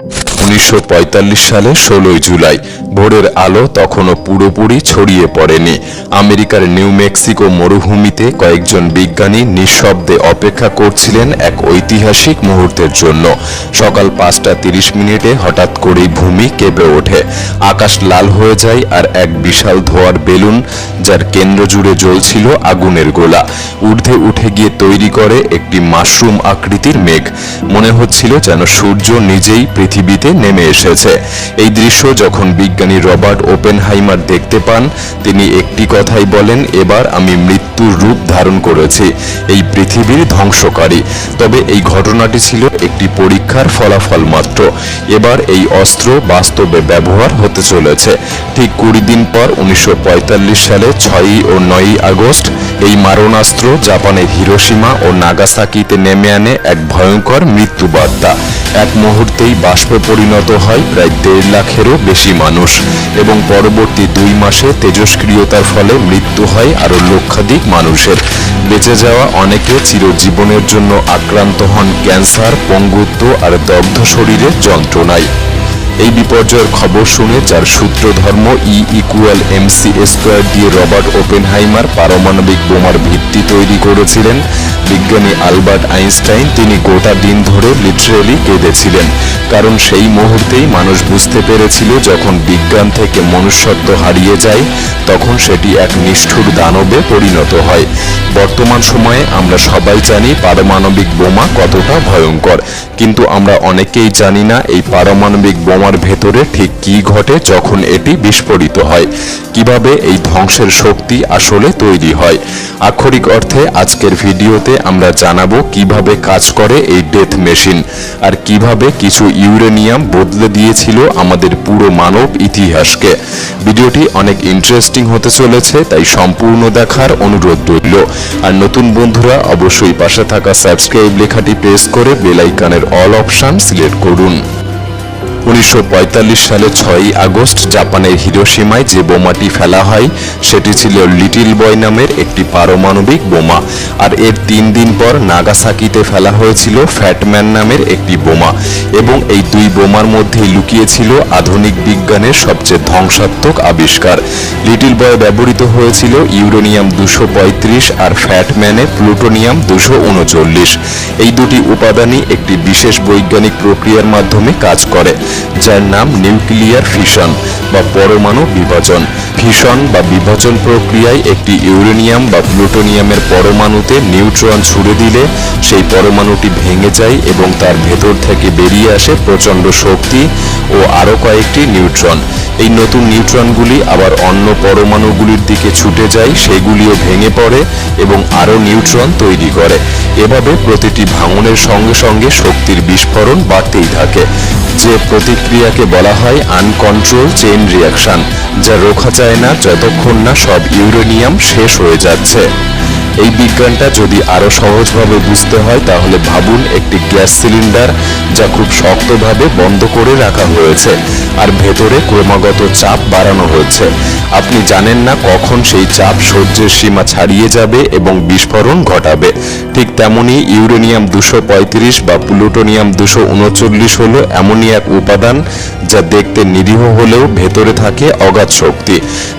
উনিশশো পঁয়তাল্লিশ সালে ষোলোই জুলাই। ভোরের আলো তখনও পুরোপুরি ছড়িয়ে পড়েনি। আমেরিকার নিউ মেক্সিকো মরুভূমিতে কয়েকজন বিজ্ঞানী নিঃশব্দে অপেক্ষা করছিলেন এক ঐতিহাসিক মুহূর্তের জন্য। সকাল পাঁচটা তিরিশ মিনিটে হঠাৎ করেই ভূমি কেঁপে ওঠে। আকাশ লাল হয়ে যায় আর এক বিশাল ধোয়ার বেলুন, যার কেন্দ্র জুড়ে জ্বলছিল আগুনের গোলা। ঊর্ধ্বে উঠে গিয়ে তৈরি করে একটি মাশরুম আকৃতির মেঘ। মনে হচ্ছিল যেন সূর্য নিজেই পৃথিবীতে নেমে এসেছে। এই দৃশ্য যখন বিজ্ঞানী রবার্ট ওপেনহাইমার দেখতে পান, তিনি একটি কথাই বলেন, এবার আমি মৃত্যুর রূপ ধারণ করেছি। এই পৃথিবীর ধ্বংসকারী। তবে এই ঘটনাটি ছিল একটি পরীক্ষার ফলাফল মাত্র। এবার এই অস্ত্র বাস্তবে ব্যবহার হতে চলেছে। ঠিক কুড়ি দিন পর উনিশশো পঁয়তাল্লিশ সালে ছয়ই ও নয়ই আগস্ট এই মারণাস্ত্র জাপানের হিরোসীমা ও নাগাসাকিতে নেমে আনে এক ভয়ঙ্কর মৃত্যুবার্তা। এক মুহূর্তেই বাষ্পে পরিণত হয় প্রায় দেড় লাখেরও বেশি মানুষ এবং পরবর্তী দুই মাসে তেজস্ক্রিয়তার ফলে মৃত্যু হয় আরও লক্ষাধিক মানুষের। বেঁচে যাওয়া অনেকে চিরজীবনের জন্য আক্রান্ত হন ক্যান্সার, পঙ্গুত্ব আর দগ্ধ শরীরের যন্ত্রণায়। এই বিপর্যয়ের খবর শুনে যার সূত্র ধর্ম E equal M C square দিয়ে রবার্ট ওপেনহাইমার পারমাণবিক বোমার ভিত্তি তৈরি করেছিলেন। বিজ্ঞানী আলবার্ট আইনস্টাইন তিনি গোটা দিন ধরে লিটারেলি কেঁদেছিলেন। কারণ সেই মুহূর্তেই মানুষ বুঝতে পেরেছিল, যখন বিজ্ঞান থেকে মনুষ্যত্ব হারিয়ে যায়, তখন সেটি এক নিষ্ঠুর দানবে পরিণত হয়। বর্তমান সময়ে আমরা সবাই জানি পারমাণবিক বোমা কতটা ভয়ঙ্কর। কিন্তু আমরা অনেকেই জানি না এই পারমাণবিক বোমার ভেতরে ঠিক কী ঘটে যখন এটি বিস্ফোরিত হয়। কীভাবে এই ধ্বংসের শক্তি আসলে তৈরি হয়। আক্ষরিক অর্থে আজকের ভিডিওতে আমরা জানাব কীভাবে কাজ করে এই ডেথ মেশিন আর কীভাবে কিছু ইউরেনিয়াম বদলে দিয়েছিল আমাদের পুরো মানব ইতিহাসকে। ভিডিওটি অনেক ইন্টারেস্টিং হতে চলেছে, তাই সম্পূর্ণ দেখার অনুরোধ রইল। আর নতুন বন্ধুরা, অবশ্যই পাশে থাকা সাবস্ক্রাইব লেখাটি প্রেস করে বেলাইকানের অল অপশান সিলেক্ট করুন। উনিশশো পঁয়তাল্লিশ সালে ছয়ই আগস্ট জাপানের হিরোসীমায় যে বোমাটি ফেলা হয়, সেটি ছিল লিটিল বয় নামের একটি পারমাণবিক বোমা। আর এর তিন দিন পর নাগাসাকিতে ফেলা হয়েছিল ফ্যাটম্যান নামের একটি বোমা এবং এই দুই বোমার মধ্যেই লুকিয়েছিল আধুনিক বিজ্ঞানের সবচেয়ে ধ্বংসাত্মক আবিষ্কার। লিটিল বয় ব্যবহৃত হয়েছিল ইউরেনিয়াম দুশো আর ফ্যাটম্যানে প্লুটোনিয়াম দুশো উনচল্লিশ। এই দুটি উপাদানই একটি বিশেষ বৈজ্ঞানিক প্রক্রিয়ার মাধ্যমে কাজ করে। যার নাম নিউক্লিয়ার ফিশন বা পরমাণু বিভাজন। ফিশন বা বিভাজন প্রক্রিয়ায় একটি ইউরেনিয়াম বা প্লুটোনিয়ামের পরমাণুতে নিউট্রন ছুড়ে দিলে সেই পরমাণুটি ভেঙে যায় এবং তার ভেতর থেকে বেরিয়ে আসে প্রচণ্ড শক্তি ও আরও কয়েকটি নিউট্রন। এই নতুন নিউট্রনগুলি আবার অন্য পরমাণুগুলির দিকে ছুটে যায়, সেগুলিও ভেঙে পড়ে এবং আরও নিউট্রন তৈরি করে। এভাবে প্রতিটি ভাঙনের সঙ্গে সঙ্গে শক্তির বিস্ফোরণ বাড়তেই থাকে, যে প্রতিক্রিয়াকে বলা হয় আনকন্ট্রোল চেইন রিয়াকশন, যা রোখা যায় না, যতক্ষণ না সব ইউরেনিয়াম শেষ হয়ে যাচ্ছে। এই বিজ্ঞানটা যদি আরও সহজভাবে বুঝতে হয়, তাহলে ভাবুন একটি গ্যাস সিলিন্ডার যা খুব শক্তভাবে বন্ধ করে রাখা হয়েছে আর ভেতরে ক্রমাগত চাপ বাড়ানো হচ্ছে আপনি জানেন না কখন সেই চাপ সহ্যের সীমা ছাড়িয়ে যাবে এবং বিস্ফোরণ ঘটাবে। ঠিক তেমনি ইউরেনিয়াম দুশো বা প্লুটোনিয়াম দুশো উনচল্লিশ হল এমনই এক উপাদান যা দেখতে নিরীহ হলেও ভেতরে থাকে অগাধ শক্তি।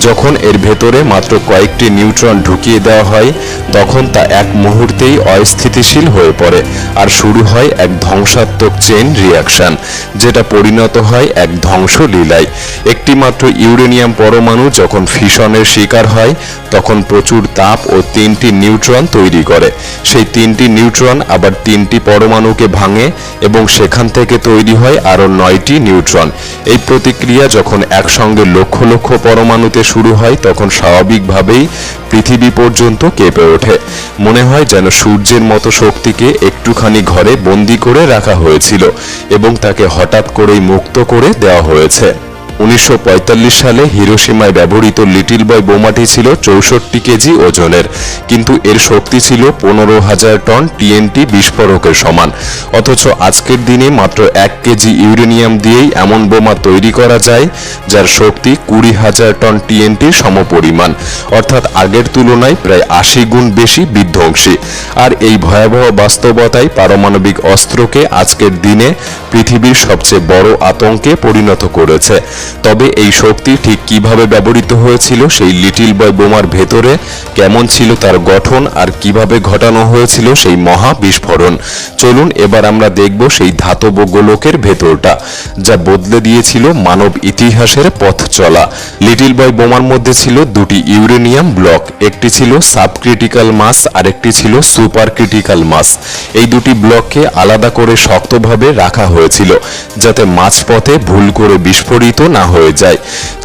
যখন এর ভেতরে মাত্র কয়েকটি নিউট্রন ঢুকিয়ে দেওয়া হয় তখন তা এক মুহূর্তেই অস্থিতিশীল হয়ে পড়ে আর শুরু হয় এক ধ্বংসাত্মক চেইন রিয়াকশন যেটা পরিণত হয় এক ধ্বংস লীলায়। একটি মাত্র ইউরেনিয়াম পরমাণু যখন ফিশনের শিকার হয়, তখন প্রচুর তাপ ও তিনটি নিউট্রন তৈরি করে। সেই তিনটি নিউট্রন আবার তিনটি পরমাণুকে ভাঙে এবং সেখান থেকে তৈরি হয় আরও নয়টি নিউট্রন এই প্রতিক্রিয়া যখন একসঙ্গে লক্ষ লক্ষ পরমাণুতে শুরু হয়, তখন স্বাভাবিকভাবেই পৃথিবী পর্যন্ত কেঁপে ওঠে। মনে হয় যেন সূর্যের মতো শক্তিকে একটুখানি ঘরে বন্দি করে রাখা হয়েছিল এবং তাকে হঠাৎ করেই মুক্ত করে দেওয়া হয়েছে। উনিশশো পঁয়তাল্লিশ সালে হিরোসীমায় ব্যবহৃত লিটিল বয় বোমাটি ছিল চৌষট্টি কেজি ওজনের। কিন্তু এর শক্তি ছিল পনেরো হাজার টন টিএনটি বিস্ফোরকের সমান। অথচ আজকের দিনে মাত্র এক কেজি ইউরেনিয়াম দিয়েই এমন বোমা তৈরি করা যায়, যার শক্তি কুড়ি হাজার টন টিএনটির সমপরিমাণ। অর্থাৎ আগের তুলনায় প্রায় আশি গুণ বেশি বিধ্বংসী। আর এই ভয়াবহ বাস্তবতায় পারমাণবিক অস্ত্রকে আজকের দিনে পৃথিবীর সবচেয়ে বড় আতঙ্কে পরিণত করেছে। তবে এই শক্তি ঠিক কীভাবে ব্যবহৃত হয়েছিল সেই লিটিল বয় বোমার ভেতরে, কেমন ছিল তার গঠন আর কীভাবে ঘটানো হয়েছিল সেই মহা বিস্ফোরণ। চলুন এবার আমরা দেখব সেই ধাতব গোলকের ভেতরটা, যা বদলে দিয়েছিল মানব ইতিহাসের পথ চলা। লিটিল বয় বোমার মধ্যে ছিল দুটি ইউরেনিয়াম ব্লক, একটি ছিল সাব ক্রিটিক্যাল মাস আরেকটি ছিল সুপার ক্রিটিক্যাল মাস। এই দুটি ব্লককে আলাদা করে শক্তভাবে রাখা হয়েছিল, যাতে মাঝপথে ভুল করে বিস্ফোরিত না হয়ে যায়।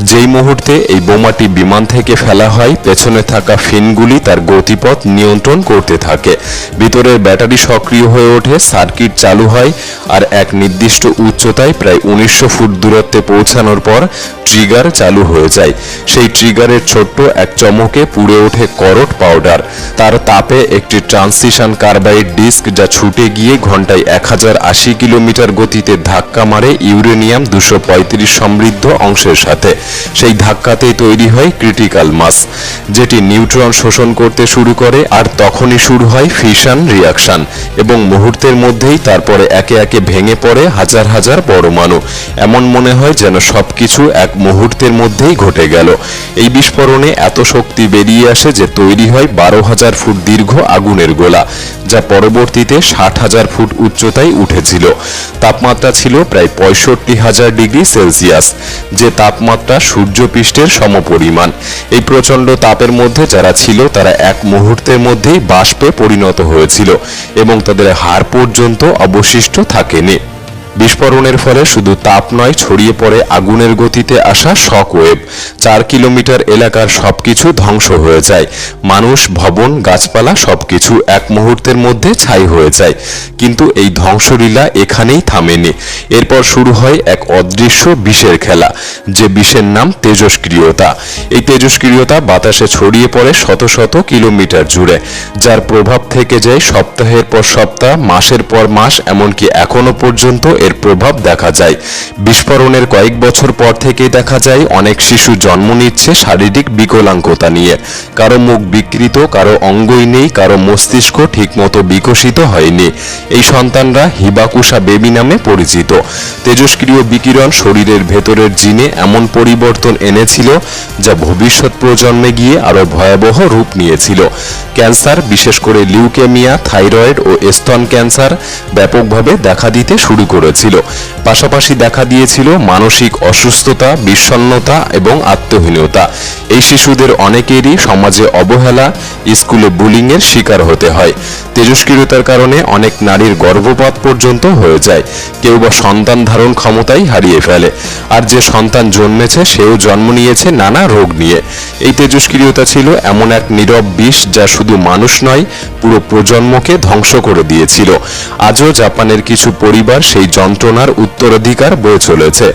যেই মুহূর্তে এই বোমাটি বিমান থেকে ফেলা হয়, পেছনে থাকা ফিনগুলি তার গতিপথ নিয়ন্ত্রণ করতে থাকে। ভিতরের ব্যাটারি সক্রিয় হয়ে ওঠে, সার্কিট চালু হয় আর এক নির্দিষ্ট উচ্চতায় প্রায় উনিশশো ফুট দূরত্বে পৌঁছানোর পর ট্রিগার চালু হয়ে যায়। সেই ট্রিগারের ছোট্ট এক চমকে পুড়ে ওঠে করট পাউডার। তার তাপে একটি ট্রান্সিশন কার্বাইড ডিস্ক যা ছুটে গিয়ে ঘন্টায় এক আশি কিলোমিটার গতিতে ধাক্কা মারে ইউরেনিয়াম দুশো সমৃদ্ধ অংশের সাথে। সেই ধাক্কাতেই তৈরি হয় ক্রিটিক্যাল মাস, যেটি নিউট্রন শোষণ করতে শুরু করে আর তখনই শুরু হয় ফিশন রিয়াকশন এবং মুহূর্তের মধ্যেই তারপরে একে একে ভেঙে পড়ে হাজার হাজার পরমাণু। এমন মনে হয় যেন সবকিছু এক মুহূর্তের মধ্যেই ঘটে গেল। এই বিস্ফোরণে এত শক্তি বেরিয়ে আসে যে তৈরি হয় বারো হাজার ফুট দীর্ঘ আগুনের গোলা, যা পরবর্তীতে ষাট হাজার ফুট উচ্চতায় উঠেছিল। তাপমাত্রা ছিল প্রায় পঁয়ষট্টি হাজার ডিগ্রি সেলসিয়াস, যে তাপমাত্রা সূর্যপৃষ্ঠের সমপরিমাণ। এই প্রচণ্ড তাপের মধ্যে যারা ছিল, তারা এক মুহূর্তের মধ্যেই বাষ্পে পরিণত হয়েছিল এবং তাদের হাড় পর্যন্ত অবশিষ্ট থাকেনি। বিস্ফোরণের ফলে শুধু তাপ নয়, ছড়িয়ে পড়ে আগুনের গতিতে আসা শক ওয়েভ চার কিলোমিটার এলাকার সবকিছু ধ্বংস হয়ে যায়। মানুষ, ভবন, গাছপালা সবকিছু এক মুহূর্তের মধ্যে ছাই হয়ে যায়। কিন্তু এই ধ্বংসলীলা এখানেই থামেনি। এরপর শুরু হয় এক অদৃশ্য বিষের খেলা, যে বিষের নাম তেজস্ক্রিয়তা। এই তেজস্ক্রিয়তা বাতাসে ছড়িয়ে পড়ে শত শত কিলোমিটার জুড়ে, যার প্রভাব থেকে যায় সপ্তাহের পর সপ্তাহ, মাসের পর মাস, এমনকি এখনও পর্যন্ত এর প্রভাব দেখা যায়। বিস্ফোরণের কয়েক বছর পর থেকেই দেখা যায়, অনেক শিশু জন্ম নিচ্ছে শারীরিক বিকলাঙ্গতা নিয়ে। কারও মুখ বিকৃত, কারও অঙ্গই নেই, কারও মস্তিষ্ক ঠিকমতো বিকশিত হয়নি। এই সন্তানরা হিবাকুশা বেবি নামে পরিচিত। তেজস্ক্রিয় বিকিরণ শরীরের ভেতরের জিনে এমন পরিবর্তন এনেছিল যা ভবিষ্যৎ প্রজন্মে গিয়ে আরও ভয়াবহ রূপ নিয়েছিল। ক্যান্সার, বিশেষ করে লিউকেমিয়া, থাইরয়েড ও স্তন ক্যান্সার ব্যাপকভাবে দেখা দিতে শুরু করেছিল। পাশাপাশি দেখা দিয়েছিল মানসিক অসুস্থতা, বিষণ্ণতা এবং আত্মহীনতা। এই শিশুদের অনেকেরই সমাজে অবহেলা, স্কুলে বুলিংয়ের শিকার হতে হয়। তেজস্ক্রিয়তার কারণে অনেক নারীর গর্ভপাত পর্যন্ত হয়ে যায়। কেউ বা সন্তান ধারণ ক্ষমতাই হারিয়ে ফেলে। আর যে সন্তান জন্মেছে, সেও জন্ম নিয়েছে নানা রোগ নিয়ে। এই তেজস্ক্রিয়তা ছিল এমন এক নীরব বিষ যা শুধু মানুষ নয়, পুরো প্রজন্মকে ধ্বংস করে দিয়েছিল। আজও জাপানের কিছু পরিবার সেই যন্ত্রণার উত্তরাধিকার বয়ে চলেছে।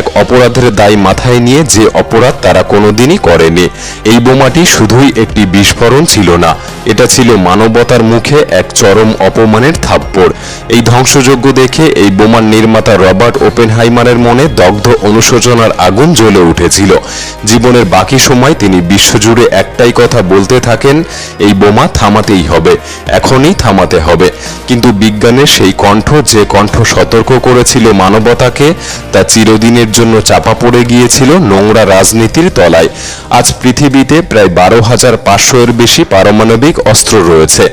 এক অপরাধের দায় মাথায় নিয়ে যে অপরাধ তারা কোনোদিনই করেনি। এই বোমাটি শুধুই একটি বিস্ফোরণ ছিল না, এটা ছিল মানবতার মুখে এক চরম অপমানের থাপ্পড়। এই ধ্বংসযজ্ঞ দেখে এই বোমার নির্মাতা রবার্ট ওপেনহাইমারের মনে দগ্ধ অনুশোচনার আগুন জ্বলে উঠেছিল। জীবনের বাকি সময় তিনি বিশ্বজুড়ে একটাই কথা বলতে থাকেন, এই বোমা থামাতেই হবে, এখনই থামাতে হবে। কিন্তু বিজ্ঞানের সেই কণ্ঠ, যে কণ্ঠ সতর্ক করেছিল মানবতাকে, তা চিরদিনের জন্য চাপা পড়ে গিয়েছিল নোংরা রাজনীতির তলায়। আজ পৃথিবীতে প্রায় বারো হাজার পাঁচশো এর বেশি পারমাণবিক অস্ত্র রয়েছে,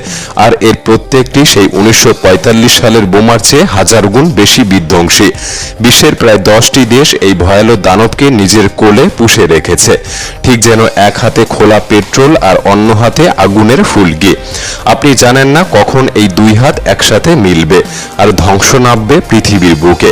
আর এর প্রত্যেকটি সেই উনিশশো পঁয়তাল্লিশ সালের বোমার চেয়ে হাজার গুণ বেশি বিধ্বংসী। বিশ্বের প্রায় দশটি দেশ এই ভয়ালো দানবকে নিজের কোলে পুষে রেখেছে, ঠিক যেন এক হাতে খোলা পেট্রোল আর অন্য হাতে আগুনের ফুলকি। আপনি জানেন না কখন এই দুই হাত একসাথে মিলবে, আর ধ্বংস নামবে পৃথিবীর বুকে।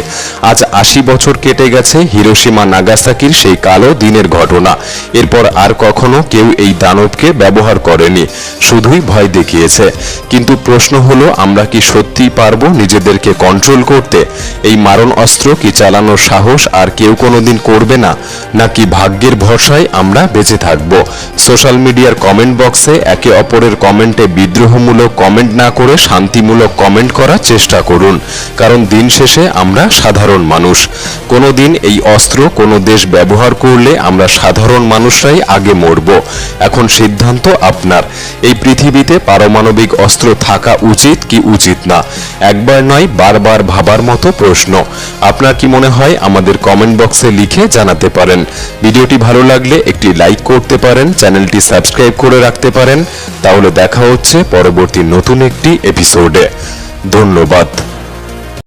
আজ আশি বছর কেটে গেছে হিরোসীমা নাগাসাকির সেই কালো দিনের ঘটনা। এরপর আর কখনো কেউ এই দানবকে ব্যবহার করেনি, শুধুই ভয় দেখিয়েছে। কিন্তু প্রশ্ন হলো, আমরা কি সত্যিই পারব নিজেদেরকে কন্ট্রোল করতে? এই মারণ অস্ত্র কি চালানোর সাহস আর কেউ কোনোদিন করবে না? নাকি ভাগ্যের ভরসায় আমরা বেঁচে থাকব? সোশ্যাল মিডিয়ার কমেন্ট বক্সে একে অপরের কমেন্টে বিদ্রোহমূলক কমেন্ট না করে শান্তিমূলক কমেন্ট করার চেষ্টা করুন। কারণ দিন শেষে আমরা সাধারণ মানুষ। কোনো দিন এই অস্ত্র, কোনো দেশ ব্যবহার করলে আমরা সাধারণ মানুষরাই আগে মরব। এখন সিদ্ধান্ত আপনার। এই পৃথিবীতে পারমাণবিক অস্ত্র থাকা উচিত কি উচিত না? একবার নয়, বারবার ভাবার মতো প্রশ্ন। আপনার কি মনে হয় আমাদের কমেন্ট বক্সে লিখে জানাতে পারেন। ভিডিওটি ভালো লাগলে একটি লাইক করতে পারেন, চ্যানেলটি সাবস্ক্রাইব করে রাখতে পারেন। তাহলে দেখা হচ্ছে পরবর্তী নতুন একটি এপিসোডে। ধন্যবাদ।